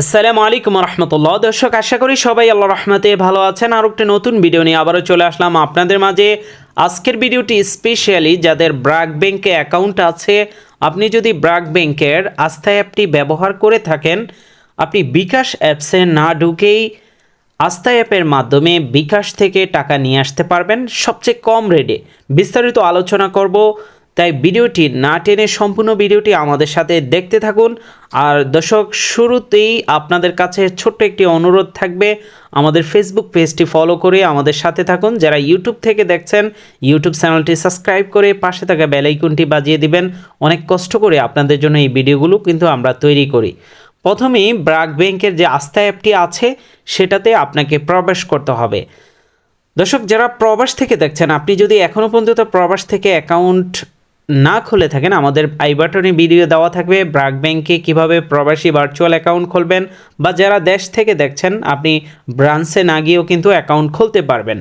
আসসালামু আলাইকুম রহমতুল্লাহ দর্শক, আশা করি সবাই আল্লাহ রহমতে ভালো আছেন। আর একটি নতুন ভিডিও নিয়ে আবারও চলে আসলাম আপনাদের মাঝে। আজকের ভিডিওটি স্পেশালি যাদের ব্রাক ব্যাংকে অ্যাকাউন্ট আছে, আপনি যদি ব্রাক ব্যাংকের আস্থা অ্যাপটি ব্যবহার করে থাকেন, আপনি বিকাশ অ্যাপসে না ঢুকেই আস্থা অ্যাপের মাধ্যমে বিকাশ থেকে টাকা নিয়ে আসতে পারবেন। সবচেয়ে কম রেটে বিস্তারিত আলোচনা করব। তাই ভিডিওটি না টেনে সম্পূর্ণ ভিডিওটি আমাদের সাথে দেখতে থাকুন। আর দর্শক, শুরুতেই আপনাদের কাছে ছোট্ট একটি অনুরোধ থাকবে। আমাদের ফেসবুক পেজটি ফলো করে আমাদের সাথে থাকুন। যারা ইউটিউব থেকে দেখছেন ইউটিউব চ্যানেলটি সাবস্ক্রাইব করে পাশে থাকা বেলাইকনটি বাজিয়ে দিবেন। অনেক কষ্ট করে আপনাদের জন্য এই ভিডিওগুলো কিন্তু আমরা তৈরি করি। প্রথমেই ব্রাক ব্যাংকের যে আস্থা অ্যাপটি আছে, সেটাতে আপনাকে প্রবেশ করতে হবে। দর্শক, যারা প্রবাস থেকে দেখছেন, আপনি যদি এখনও পর্যন্ত প্রবাস থেকে অ্যাকাউন্ট না খুলে থাকেন আমাদের আই বাটনে ভিডিও দেওয়া থাকবে ব্রাক ব্যাংকে কীভাবে প্রবাসী ভার্চুয়াল অ্যাকাউন্ট খুলবেন বা যারা দেশ থেকে দেখছেন, আপনি ব্রাঞ্চে না গিয়েও কিন্তু অ্যাকাউন্ট খুলতে পারবেন।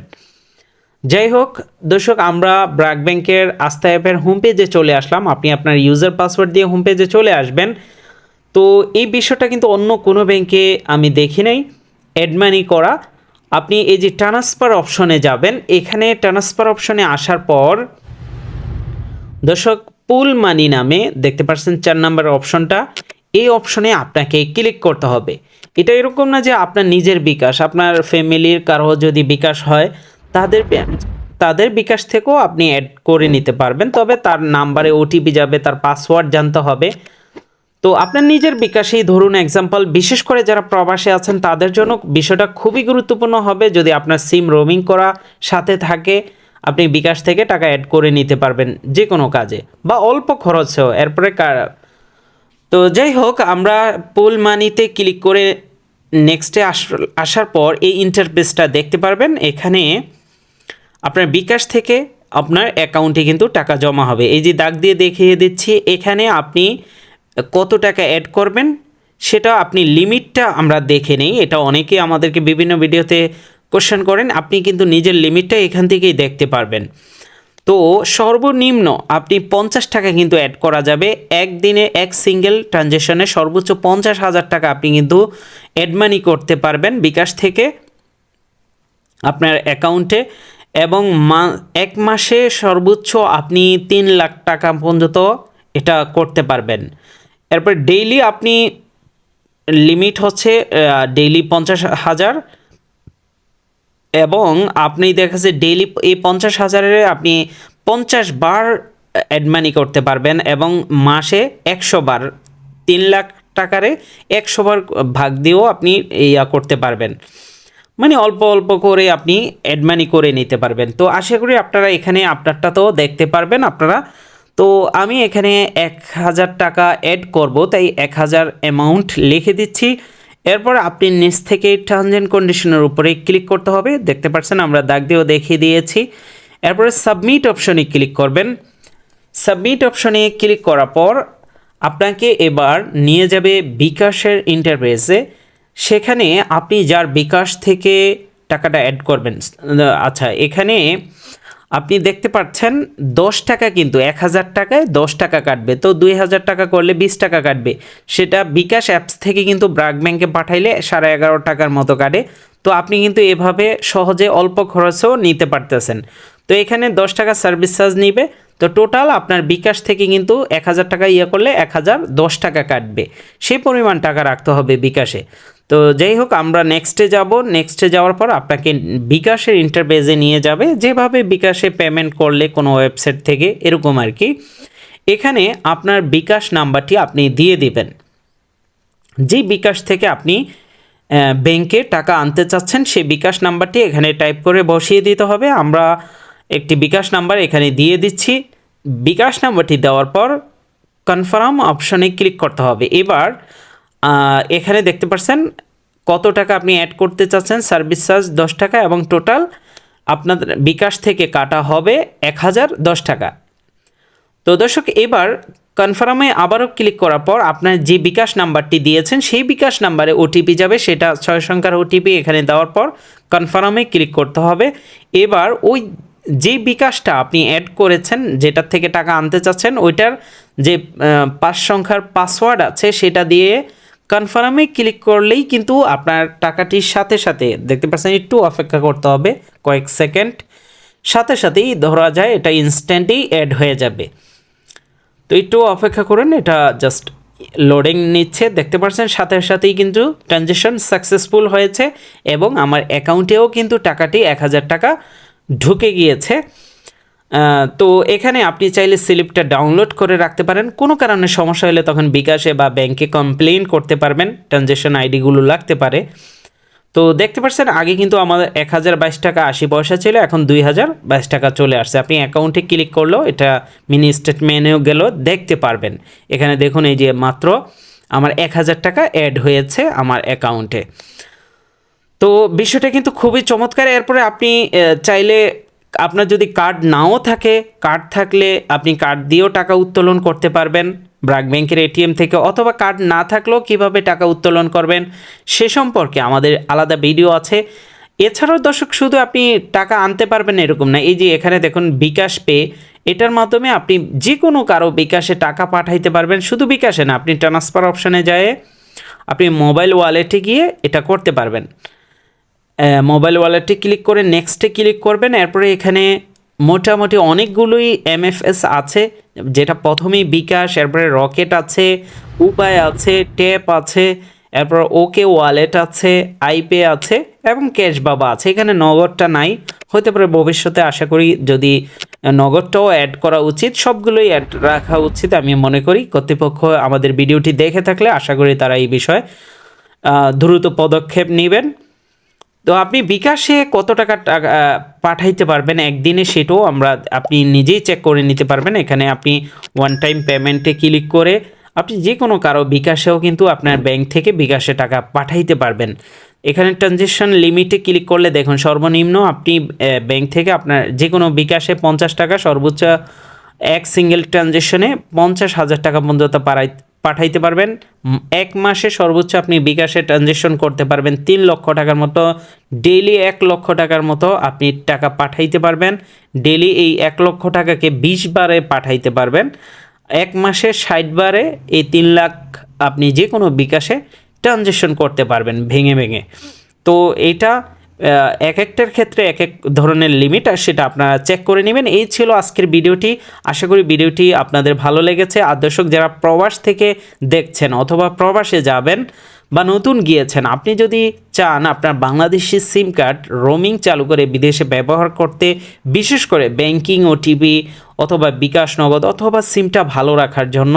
যাই হোক, দর্শক, আমরা ব্রাক ব্যাংকের আস্থা অ্যাপের হোম পেজে চলে আসলাম। আপনি আপনার ইউজার পাসওয়ার্ড দিয়ে হোম পেজে চলে আসবেন। তো এই বিষয়টা কিন্তু অন্য কোনো ব্যাংকে আমি দেখি নাই। অ্যাডমানি করা। আপনি এই যে ট্রান্সফার অপশনে যাবেন, এখানে ট্রান্সফার অপশনে আসার পর দর্শক পুল মানি নামে দেখতে পাচ্ছেন চার নাম্বার অপশনটা। এই অপশনে আপনাকে ক্লিক করতে হবে। এটা এরকম না যে আপনার নিজের বিকাশ, আপনার ফ্যামিলির কারও যদি বিকাশ হয়, তাদের তাদের বিকাশ থেকেও আপনি অ্যাড করে নিতে পারবেন। তবে তার নাম্বারে ওটিপি যাবে, তার পাসওয়ার্ড জানতে হবে। তো আপনার নিজের বিকাশেই ধরুন এক্সাম্পল বিশেষ করে যারা প্রবাসে আছেন, তাদের জন্য বিষয়টা খুবই গুরুত্বপূর্ণ হবে। যদি আপনার সিম রোমিং করা সাথে থাকে আপনি বিকাশ থেকে টাকা অ্যাড করে নিতে পারবেন যে কোনো কাজে বা অল্প খরচেও, এরপরে কার? তো যাই হোক, আমরা পুল মানিতে ক্লিক করে নেক্সটে আস, আসার পর এই ইন্টারফেসটা দেখতে পারবেন। এখানে আপনার বিকাশ থেকে আপনার অ্যাকাউন্টে কিন্তু টাকা জমা হবে। এই যে দাগ দিয়ে দেখিয়ে দিচ্ছি, এখানে আপনি কত টাকা অ্যাড করবেন সেটা আপনি লিমিটটা আমরা দেখে নেই। এটা অনেকেই আমাদেরকে বিভিন্ন ভিডিওতে কোশ্চেন করেন, আপনি কিন্তু নিজের লিমিটটা এখান থেকেই দেখতে পারবেন। তো সর্বনিম্ন আপনি পঞ্চাশ টাকা কিন্তু অ্যাড করা যাবে। একদিনে এক সিঙ্গেল ট্রানজ্যাকশনে সর্বোচ্চ পঞ্চাশ হাজার টাকা আপনি কিন্তু অ্যাড মানি করতে পারবেন বিকাশ থেকে আপনার অ্যাকাউন্টে এবং মা, এক মাসে সর্বোচ্চ আপনি তিন লাখ টাকা পর্যন্ত এটা করতে পারবেন। এরপর ডেইলি আপনি লিমিট হচ্ছে ডেইলি পঞ্চাশ হাজার। এবং আপনি দেখা যাচ্ছে ডেইলি এই পঞ্চাশ হাজারের আপনি পঞ্চাশ বার অ্যাডমানি করতে পারবেন এবং মাসে একশো বার, তিন লাখ টাকারে একশো বার ভাগ দিয়েও আপনি ইয়া করতে পারবেন। মানে অল্প অল্প করে আপনি অ্যাডমানি করে নিতে পারবেন। তো আশা করি আপনারা এখানে আপনারটা তো দেখতে পারবেন আপনারা। তো আমি এখানে এক হাজার টাকা অ্যাড করব, তাই এক হাজার অ্যামাউন্ট লিখে দিচ্ছি। এরপর আপনি নিচ থেকে অ্যান্ড কন্ডিশনের উপরে ক্লিক করতে হবে। দেখতে পাচ্ছেন, আমরা দাগ দিয়েও দেখিয়ে দিয়েছি। এরপরে সাবমিট অপশনে ক্লিক করবেন। সাবমিট অপশনে ক্লিক করার পর আপনাকে এবার নিয়ে যাবে বিকাশের ইন্টারফেসে সেখানে আপনি যার বিকাশ থেকে টাকাটা অ্যাড করবেন আচ্ছা এখানে আপনি দেখতে পাচ্ছেন, দশ টাকা কিন্তু, এক হাজার টাকায় দশ টাকা কাটবে। তো দুই হাজার টাকা করলে বিশ টাকা কাটবে। সেটা বিকাশ অ্যাপস থেকে কিন্তু ব্রাক ব্যাংকে পাঠাইলে সাড়ে এগারো টাকার মতো কাটে। তো আপনি কিন্তু এভাবে সহজে অল্প খরচেও নিতে পারতেছেন। তো এখানে দশ টাকা সার্ভিস চার্জ নিবে। তো টোটাল আপনার বিকাশ থেকে কিন্তু এক হাজার টাকা ইয়ে করলে এক হাজার দশ টাকা কাটবে। সেই পরিমাণ টাকা রাখতে হবে বিকাশে। তো যাই হোক, আমরা নেক্সটে যাব। নেক্সটে যাওয়ার পর আপনাকে বিকাশের ইন্টারপেজে নিয়ে যাবে। যেভাবে বিকাশে পেমেন্ট করলে কোনো ওয়েবসাইট থেকে, এরকম আর কি। এখানে আপনার বিকাশ নাম্বারটি আপনি দিয়ে দিবেন। যে বিকাশ থেকে আপনি ব্যাংকে টাকা আনতে চাচ্ছেন সেই বিকাশ নাম্বারটি এখানে টাইপ করে বসিয়ে দিতে হবে। আমরা একটি বিকাশ নাম্বার এখানে দিয়ে দিচ্ছি। বিকাশ নাম্বারটি দেওয়ার পর কনফার্ম অপশনে ক্লিক করতে হবে। এবার এখানে দেখতে পাচ্ছেন কত টাকা আপনি অ্যাড করতে চাচ্ছেন। সার্ভিস চার্জ দশ টাকা এবং টোটাল আপনাদের বিকাশ থেকে কাটা হবে এক হাজার দশ টাকা। তো দর্শক, এবার কনফার্মে আবারও ক্লিক করার পর আপনার যে বিকাশ নাম্বারটি দিয়েছেন, সেই বিকাশ নাম্বারে ওটিপি যাবে। সেটা ছয় সংখ্যার ওটিপি এখানে দেওয়ার পর কনফার্মে ক্লিক করতে হবে। এবার ওই যে বিকাশটা আপনি অ্যাড করেছেন, যেটার থেকে টাকা আনতে চাচ্ছেন, ওইটার যে পাঁচ সংখ্যার পাসওয়ার্ড আছে, সেটা দিয়ে কনফার্মে ক্লিক করলেই কিন্তু আপনার টাকাটির সাথে সাথে, দেখতে পাচ্ছেন একটু অপেক্ষা করতে হবে কয়েক সেকেন্ড সাথে সাথেই ধরা যায়, এটা ইনস্ট্যান্টেই অ্যাড হয়ে যাবে। তো একটু অপেক্ষা করুন, এটা জাস্ট লোডিং নিচ্ছে, দেখতে পাচ্ছেন সাথে সাথেই কিন্তু ট্রানজেকশন সাকসেসফুল হয়েছে, এবং আমার অ্যাকাউন্টেও কিন্তু টাকাটি এক হাজার টাকা ঢুকে গিয়েছে। তো এখানে আপনি চাইলে স্লিপটা ডাউনলোড করে রাখতে পারেন। কোনো কারণে সমস্যা হলে তখন বিকাশে বা ব্যাংকে কমপ্লেন করতে পারবেন। ট্রানজেকশন আইডিগুলো লাগতে পারে। তো দেখতে পাচ্ছেন, আগে কিন্তু আমাদের এক হাজার বাইশ টাকা আশি পয়সা ছিল, এখন দুই হাজার বাইশ টাকা চলে আসছে। আপনি অ্যাকাউন্টে ক্লিক করলেও এটা মিনি স্টেটমেন্টেও গেলেও দেখতে পারবেন। এখানে দেখুন, এই যে মাত্র আমার এক হাজার টাকা অ্যাড হয়েছে আমার অ্যাকাউন্টে তো বিষয়টা কিন্তু খুবই চমৎকার। এরপরে আপনি চাইলে আপনার যদি কার্ড নাও থাকে, কার্ড থাকলে আপনি কার্ড দিয়েও টাকা উত্তোলন করতে পারবেন ব্রাক ব্যাংকের এটিএম থেকে, অথবা কার্ড না থাকলেও কীভাবে টাকা উত্তোলন করবেন সে সম্পর্কে আমাদের আলাদা ভিডিও আছে। এছাড়াও দর্শক, শুধু আপনি টাকা আনতে পারবেন এরকম না, এই যে এখানে দেখুন বিকাশ পে, এটার মাধ্যমে আপনি যে কোনো কারও বিকাশে টাকা পাঠাইতে পারবেন, শুধু বিকাশে না, আপনি ট্রান্সফার অপশানে যায় আপনি মোবাইল ওয়ালেটে গিয়ে এটা করতে পারবেন। মোবাইল ওয়ালেটে ক্লিক করে নেক্সটে ক্লিক করবেন, এরপরে এখানে মোটামুটি অনেকগুলোই এমএফএস আছে, যেটা প্রথমেই বিকাশ, এরপরে রকেট আছে, উপায় আছে, ট্যাপ আছে, এরপর ওকে ওয়ালেট আছে, আইপে আছে, এবং ক্যাশ বাবা আছে। এখানে নগদটা নাই, হতে পারে ভবিষ্যতে, আশা করি যদি নগদটাও অ্যাড করা উচিত, সবগুলোই অ্যাড রাখা উচিত, আমি মনে করি। কর্তৃপক্ষ আমাদের ভিডিওটি দেখে থাকলে, আশা করি তারা এই বিষয়ে দ্রুত পদক্ষেপ নেবেন। তো আপনি বিকাশে কত টাকা পাঠাইতে পারবেন? একদিনে সেটাও আমরা, আপনি নিজেই চেক করে নিতে পারবেন। এখানে আপনি ওয়ান টাইম পেমেন্টে ক্লিক করে আপনি যে কোনো কারও বিকাশেও কিন্তু আপনার ব্যাংক থেকে বিকাশে টাকা পাঠাইতে পারবেন। এখানে ট্রানজেকশন লিমিটে ক্লিক করলে দেখুন সর্বনিম্ন আপনি ব্যাংক থেকে আপনার যে কোনো বিকাশে পঞ্চাশ টাকা, সর্বোচ্চ এক সিঙ্গেল ট্রানজেকশনে পঞ্চাশ হাজার টাকা পর্যন্ত পাঠাই পাঠাইতে পারবেন। এক মাসে সর্বোচ্চ আপনি বিকাশে ট্রানজেকশন করতে পারবেন তিন লক্ষ টাকার মতো। ডেইলি এক লক্ষ টাকার মতো আপনি টাকা পাঠাইতে পারবেন। ডেইলি এই এক লক্ষ টাকাকে বিশ বারে পাঠাইতে পারবেন। এক মাসে ষাট বারে এই তিন লাখ আপনি যে কোনো বিকাশে ট্রানজেকশন করতে পারবেন ভেঙে ভেঙে। তো এটা এক একটার ক্ষেত্রে এক এক ধরনের লিমিট আর সেটা আপনারা চেক করে নেবেন। এই ছিল আজকের ভিডিওটি। আশা করি ভিডিওটি আপনাদের ভালো লেগেছে। আর দর্শক যারা প্রবাস থেকে দেখছেন অথবা প্রবাসে যাবেন বা নতুন গিয়েছেন, আপনি যদি চান আপনার বাংলাদেশি সিম কার্ড রোমিং চালু করে বিদেশে ব্যবহার করতে, বিশেষ করে ব্যাংকিং ওটিপি অথবা বিকাশ নগদ অথবা সিমটা ভালো রাখার জন্য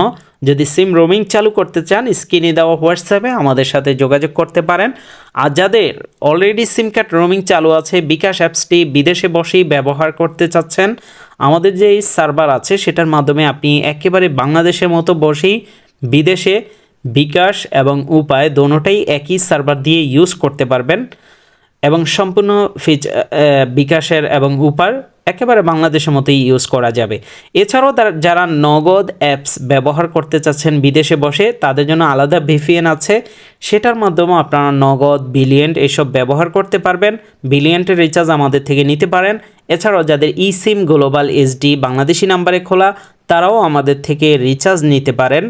যদি সিম রোমিং চালু করতে চান, স্ক্রিনে দেওয়া হোয়াটসঅ্যাপে আমাদের সাথে যোগাযোগ করতে পারেন। আর যাদের অলরেডি সিম কার্ড রোমিং চালু আছে, বিকাশ অ্যাপসটি বিদেশে বসেই ব্যবহার করতে চাচ্ছেন, আমাদের যে সার্ভার আছে, সেটার মাধ্যমে আপনি একেবারে বাংলাদেশের মতো বসেই বিদেশে বিকাশ এবং উপায়, দোনোটাই একই সার্ভার দিয়ে ইউজ করতে পারবেন। এবং সম্পূর্ণ ফিচ বিকাশের এবং উপার একেবারে বাংলাদেশের মতোই ইউজ করা যাবে। এছাড়াও তার- যারা নগদ অ্যাপস ব্যবহার করতে চাচ্ছেন বিদেশে বসে, তাদের জন্য আলাদা ভিপিএন আছে। সেটার মাধ্যমে আপনারা নগদ বিলিয়েন্ট এসব ব্যবহার করতে পারবেন। বিলিয়েন্টের রিচার্জ আমাদের থেকে নিতে পারেন। এছাড়াও যাদের e SIM global SD Bangladeshi নাম্বারে খোলা, তারাও আমাদের থেকে রিচার্জ নিতে পারেন।